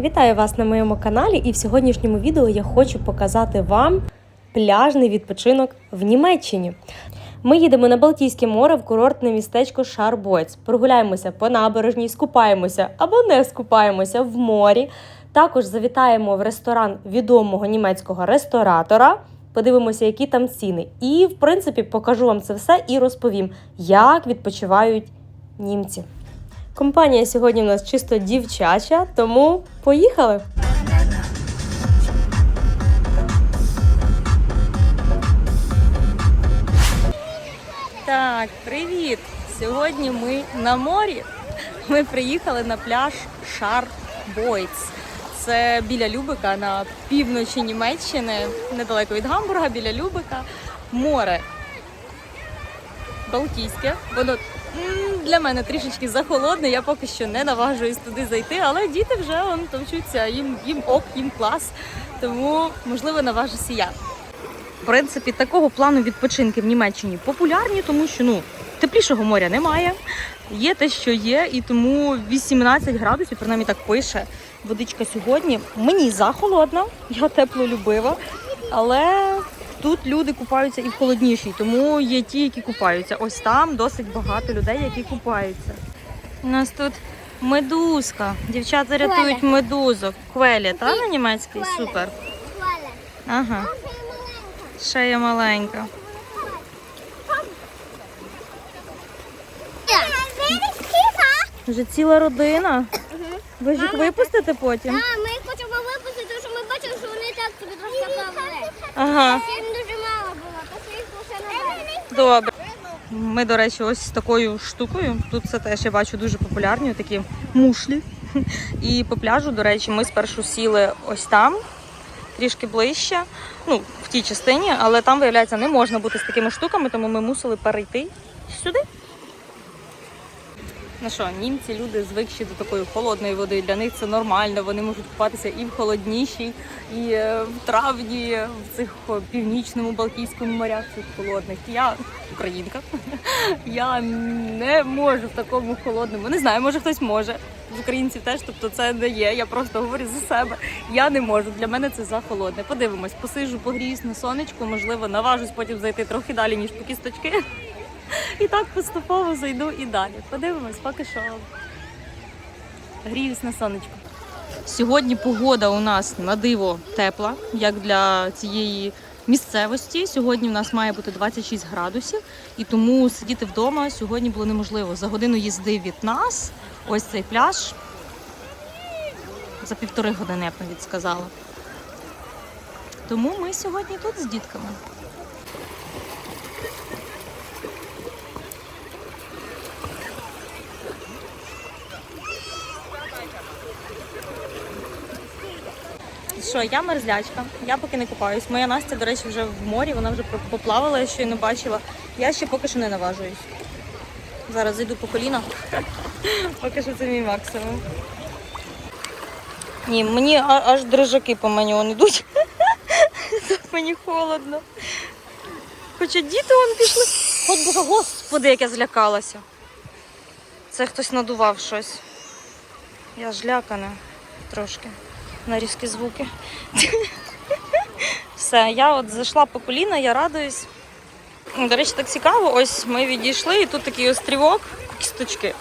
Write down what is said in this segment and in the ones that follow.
Вітаю вас на моєму каналі, і в сьогоднішньому відео я хочу показати вам пляжний відпочинок в Німеччині. Ми їдемо на Балтійське море в курортне містечко Шарбойц. Прогуляємося по набережній, скупаємося або не скупаємося в морі. Також завітаємо в ресторан відомого німецького ресторатора. Подивимося, які там ціни. І, в принципі, покажу вам це все і розповім, як відпочивають німці. Компанія сьогодні в нас чисто дівчача, тому поїхали. Так, привіт! Сьогодні ми на морі. Ми приїхали на пляж Шарбойц. Це біля Любика на півночі Німеччини, недалеко від Гамбурга, біля Любика. Море Балтійське. Воно для мене трішечки захолодне. Я поки що не наважуюсь туди зайти, але діти вже он товчуться, їм, їм ок, їм клас. Тому можливо наважуся я. В принципі, такого плану відпочинки в Німеччині популярні, тому що ну теплішого моря немає. Є те, що є, і тому 18 градусів, принаймні так пише. Водичка сьогодні. Мені захолодна, я теплолюбива, але тут люди купаються і в холоднішій, тому є ті, які купаються. Ось там досить багато людей, які купаються. У нас тут медузка. Дівчата рятують медузок. Квелі, та на німецький? Супер. Ага. Ще є маленька. Вже ціла родина. Ви ж їх випустите потім? А, ми їх хочемо випустити, тому що ми бачили, що вони так собі трошки. Ага, Їм дуже мало було, то що їх лише наверх. Добре. Ми, до речі, ось з такою штукою. Тут це теж я бачу дуже популярні такі мушлі. І по пляжу, до речі, ми спершу сіли ось там, трішки ближче, ну, в тій частині, але там, виявляється, не можна бути з такими штуками, тому ми мусили перейти сюди. Ну що, німці люди звикші до такої холодної води. Для них це нормально. Вони можуть купатися і в холоднішій, і е, в травні, в цих північному Балтійському морях цих холодних. Я українка. Я не можу в такому холодному. Не знаю, може хтось може. З українців теж, тобто це не є. Я просто говорю за себе. Я не можу. Для мене це захолодне. Подивимось, посижу, погріюсь на сонечку, можливо, наважусь потім зайти трохи далі, ніж по кісточки. І так поступово зайду і далі. Подивимось, поки що гріюсь на сонечку. Сьогодні погода у нас на диво тепла, як для цієї місцевості. Сьогодні в нас має бути 26 градусів, і тому сидіти вдома сьогодні було неможливо. За годину їзди від нас, ось цей пляж. За півтори години, я б навіть сказала. Тому ми сьогодні тут з дітками. Що, я мерзлячка, я поки не купаюсь. Моя Настя, до речі, вже в морі, вона вже поплавала, я ще й не бачила. Я ще поки що не наважуюсь. Зараз зайду по коліна. Поки що це мій максимум. Ні, мені аж дрижаки по мені он йдуть. Мені холодно. Хоча діти вон пішли. От бога, господи, як я злякалася. Це хтось надував щось. Я ж лякана трошки на різкі звуки. Все, я от зайшла по коліна, я радуюсь. До речі, так цікаво, ось ми відійшли, і тут такий острівок, кісточки.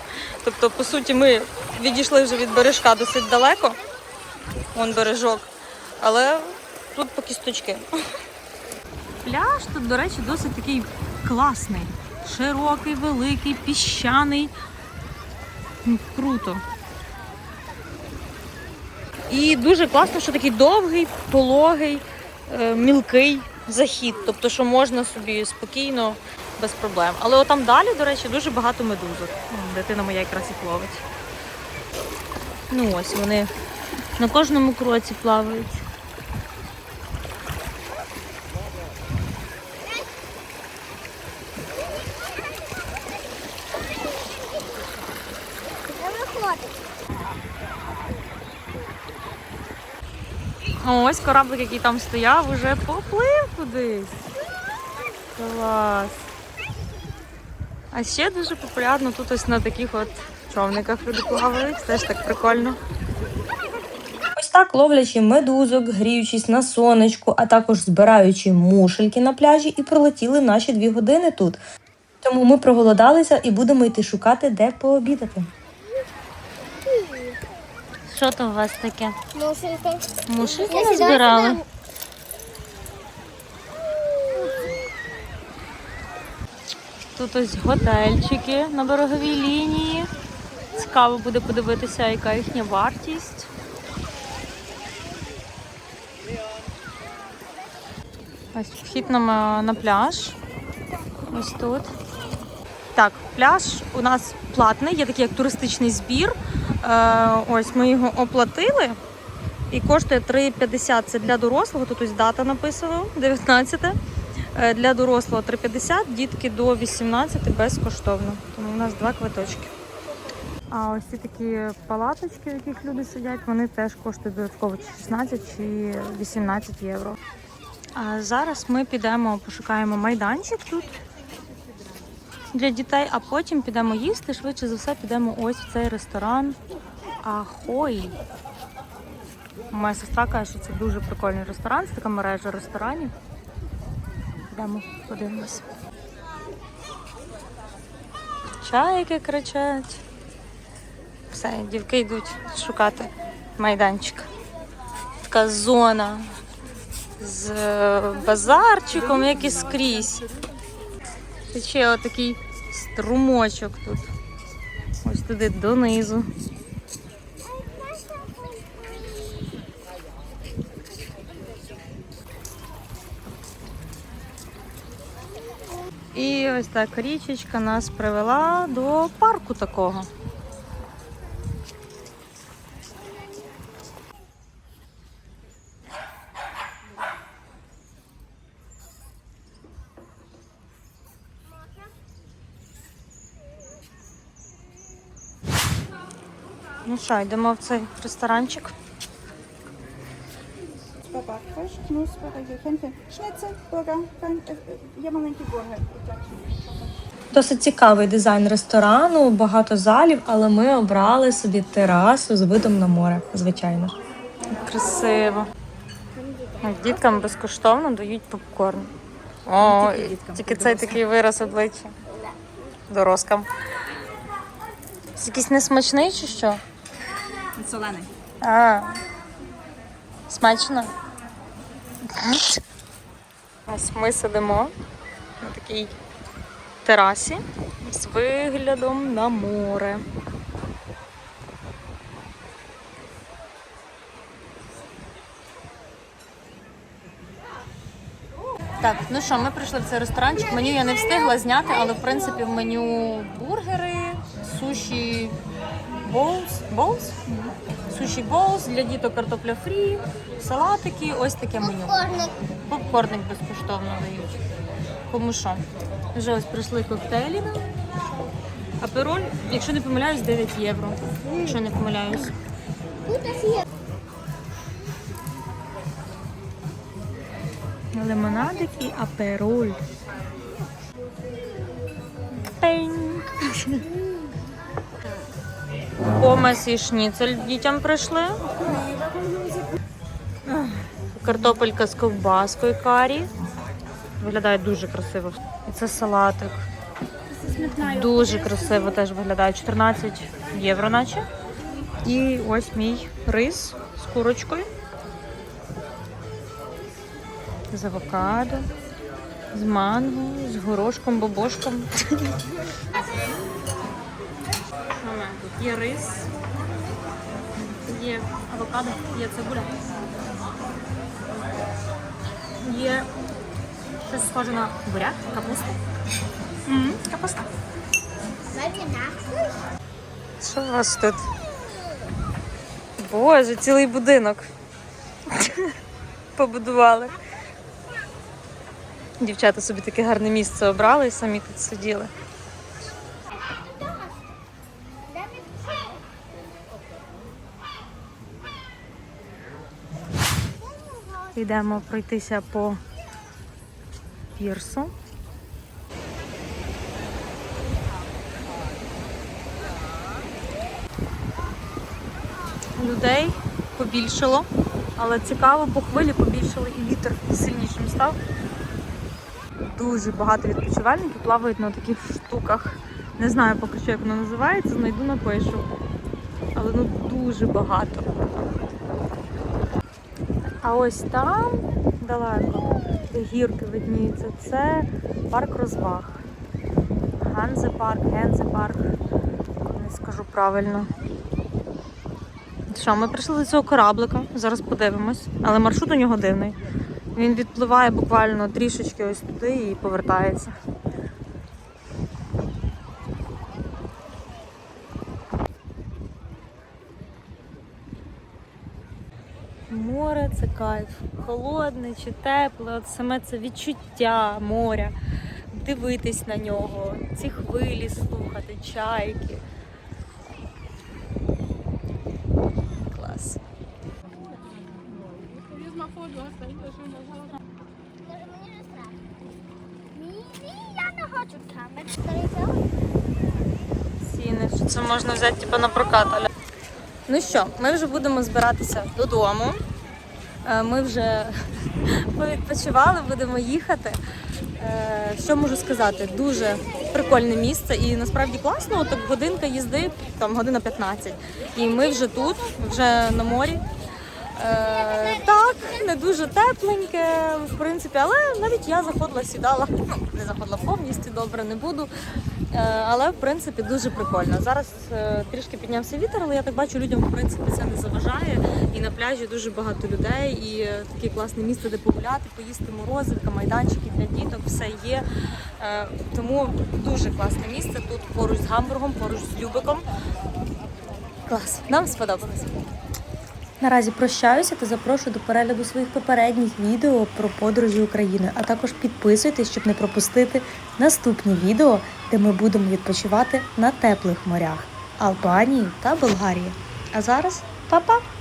Тобто, по суті, ми відійшли вже від бережка досить далеко. Вон бережок. Але тут по кісточки. Пляж тут, до речі, досить такий класний. Широкий, великий, піщаний. Круто. І дуже класно, що такий довгий, пологий, е, мілкий захід. Тобто, що можна собі спокійно, без проблем. Але отам далі, до речі, дуже багато медузок. Дитина моя якраз і плавить. Ну ось вони на кожному кроці плавають. Ось кораблик, який там стояв, уже поплив кудись. Клас. А ще дуже популярно тут ось на таких от човниках люди плавають. Теж так прикольно. Ось так, ловлячи медузок, гріючись на сонечку, а також збираючи мушельки на пляжі, і пролетіли наші дві години тут. Тому ми проголодалися і будемо йти шукати, де пообідати. Що то у вас таке? Мушельки Я назбирали. Тут ось готельчики на береговій лінії. Цікаво буде подивитися, яка їхня вартість. Ось вхід на, на пляж. Ось тут. Так, пляж у нас платний, є такий як туристичний збір. Е, ось ми його оплатили. І коштує 3,50 це для дорослого. Тут ось дата написана, 19. Е, Для дорослого 3,50, дітки до 18 безкоштовно. Тому у нас два квиточки. А ось ці такі палаточки, в яких люди сидять, вони теж коштують додатково 16 чи 18 євро. А зараз ми підемо, пошукаємо майданчик тут для дітей, а потім підемо їсти. Швидше за все, підемо ось в цей ресторан Ахой. Моя сестра каже, що це дуже прикольний ресторан, це така мережа ресторанів. Йдемо, подивимось. Чайки кричать. Все, дівки йдуть шукати майданчик. Така зона з е, базарчиком, як і скрізь. Ще отакий струмочок тут. Ось туди донизу. І ось так річечка нас привела до парку такого. Що, йдемо в цей ресторанчик. Є маленькі бургер. Досить цікавий дизайн ресторану, багато залів, але ми обрали собі терасу з видом на море, звичайно. Красиво. Діткам безкоштовно дають попкорн. О, тільки цей такий вираз обличчя. Дорослим. Якийсь несмачний чи що? Солений. А, смачно. Ось ми сидимо на такій терасі з виглядом на море. Так, ну що, ми прийшли в цей ресторанчик. Меню я не встигла зняти, але в принципі в меню бургери, суші боулс, боулс? Суші боулс, для діток картопля фрі, салатики, ось таке меню. Корник. Попкорник безкоштовно дають. Кому що? Вже ось прийшли коктейлі нам. Апероль, якщо не помиляюсь, 9 євро. Якщо не помиляюсь. Лимонадик і апероль. Пень. Помес і шніцель дітям прийшли. Картопелька з ковбаскою карі. Виглядає дуже красиво. І це салатик. Дуже красиво теж виглядає. 14 євро, наче. І ось мій рис з курочкою. З авокадо, з манго, з горошком, бобошком. Є рис, є авокадо, є цибуля. Є щось схоже на буряк, капуста. М, Капуста. Що у вас тут? Боже, цілий будинок. Побудували. Дівчата собі таке гарне місце обрали і самі тут сиділи. Йдемо пройтися по пірсу. Людей побільшало. Але цікаво, по хвилі побільшало і вітер сильнішим став. Дуже багато відпочивальників плавають на таких штуках. Не знаю поки що, як воно називається, знайду напишу. Але ну дуже багато. А ось там далеко, де гірки видніються, це парк розваг. Ганзе парк, Гензе парк. Не скажу правильно. Що, ми прийшли до цього кораблика, зараз подивимось, але маршрут у нього дивний. Він відпливає буквально трішечки ось туди і повертається. Море це кайф. Холодне чи тепле, от саме це відчуття моря, дивитись на нього, ці хвилі слухати, чайки. Клас. Ціни, що це можна взяти типу, на прокат. Але... Ну що, ми вже будемо збиратися додому. Е, Ми вже повідпочивали, будемо їхати. Е, Що можу сказати? Дуже прикольне місце і насправді класно. Так годинка їзди, там година 15. І ми вже тут, вже на морі. Е, так, не дуже тепленьке, в принципі, але навіть я заходила, сідала. Ну, не заходила повністю, добре не буду. Е, але в принципі дуже прикольно. Зараз е, трішки піднявся вітер, але я так бачу, людям в принципі це не заважає. І на пляжі дуже багато людей, і е, таке класне місце, де погуляти, поїсти морозивка, майданчики для діток, все є. Тому дуже класне місце тут поруч з Гамбургом, поруч з Любиком. Клас, нам сподобалось. Наразі прощаюся та запрошую до перегляду своїх попередніх відео про подорожі Україною, а також підписуйтесь, щоб не пропустити наступні відео, де ми будемо відпочивати на теплих морях Албанії та Болгарії. А зараз па-па!